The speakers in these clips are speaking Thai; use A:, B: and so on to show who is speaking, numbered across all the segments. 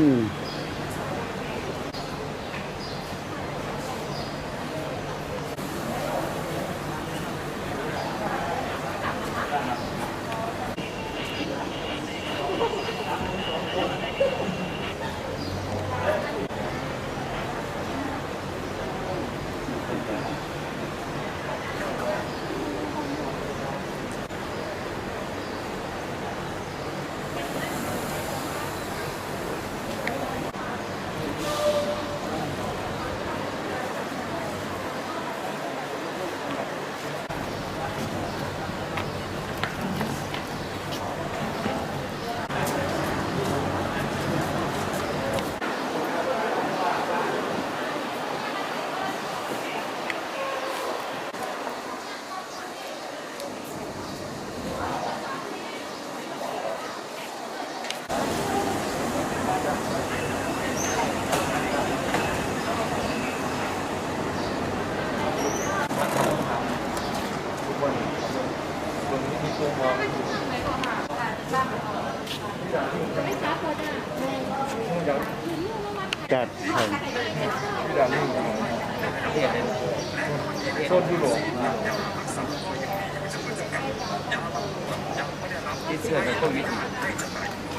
A: อื จัดใช่
B: ที่ดานี่โซนที่เชื่อในต้นวิถี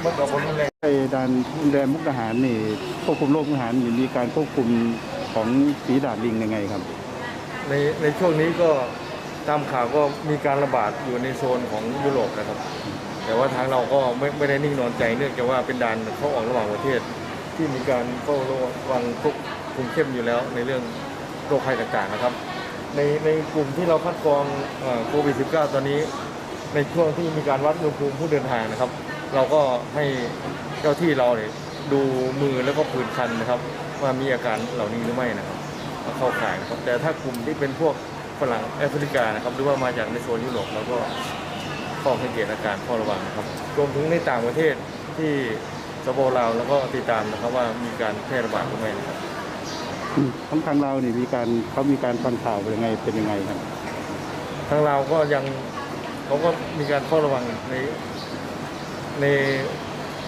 B: เมื่อก่อนบนทะเล
A: ไอ้ด่านแดนมุกดาหารนี่ควบคุมโรคมุกดาหารมีการควบคุมของฝีดาดลิงยังไงครับ
B: ในในช่วงนี้ก็ ตามข่าวก็มีการระบาดอยู่ในโซนของยุโรปนะครับ แต่ว่าทางเราก็ไม่ไม่ได้นิ่งนอนใจเนื่องจากว่าเป็นด่านเข้าออกระหว่างประเทศ ที่มีการเฝ้าระวังควบคุมเข้มอยู่แล้วในเรื่องโรคภัยต่างๆนะครับ ในในกลุ่มที่เราคัดกรองโควิด -19 ตอนนี้ ในช่วงที่มีการวัดอุณหภูมิผู้เดินทางนะครับ เราก็ให้เจ้าที่เราเนี่ยดูมือแล้วก็ผื่นคันนะครับ ว่ามีอาการเหล่านี้หรือไม่นะครับมาเข้าข่ายนะครับ แต่ถ้ากลุ่มที่เป็นพวก ฝรั่งแอฟริกานะครับหรือว่ามาจากในโซนยุโรปเราก็เฝ้าสังเกตอาการเฝ้าระวังนะครับรวมถึงในต่างประเทศที่สปปลาวแล้วก็ติดตามนะครับว่ามีการแพร่ระบาดหรือไม่นะครับ
A: ของทางเรานี่มีการเขามีการฟังข่าวเป็นยังไงเป็นยังไงครับ
B: ทางเราก็ยังเขาก็มีการเฝ้าระวังในใน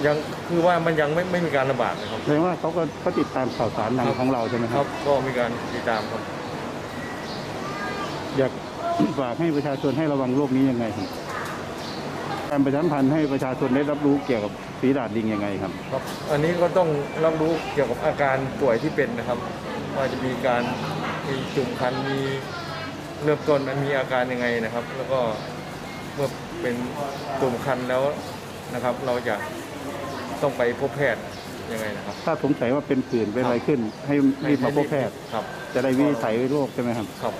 B: ยังคือว่ามันยังไม่ไม่มีการระบาดนะครับ
A: แสดงว่าเขาก็เขาติดตามข่าวสารทางของเราใช่ไหมค
B: ค
A: รั
B: รับบก็มีการติดตามครับ
A: อยากฝากให้ประชาชนให้ระวังโรคนี้ยังไงครับ การประชาสัมพันธ์ให้ประชาชนได้รับรู้เกี่ยวกับฝีดาดลิงยังไงครับ
B: ครับ อันนี้ก็ต้องรับรู้เกี่ยวกับอาการป่วยที่เป็นนะครับ ว่าจะมีการมีจุ่มคันมีเริ่มต้นมันมีอาการยังไงนะครับ แล้วก็เมื่อเป็นตุ่มคันแล้วนะครับ เราจะต้องไปพบแพทย์ยังไงนะครับ
A: ถ้าสงสัยว่าเป็นผื่นเป็นอะไรขึ้น ให้รีบมาพบแพทย์
B: ครับ
A: จะได้วินิจฉัยโรคใช่ไหมครับ
B: ครับ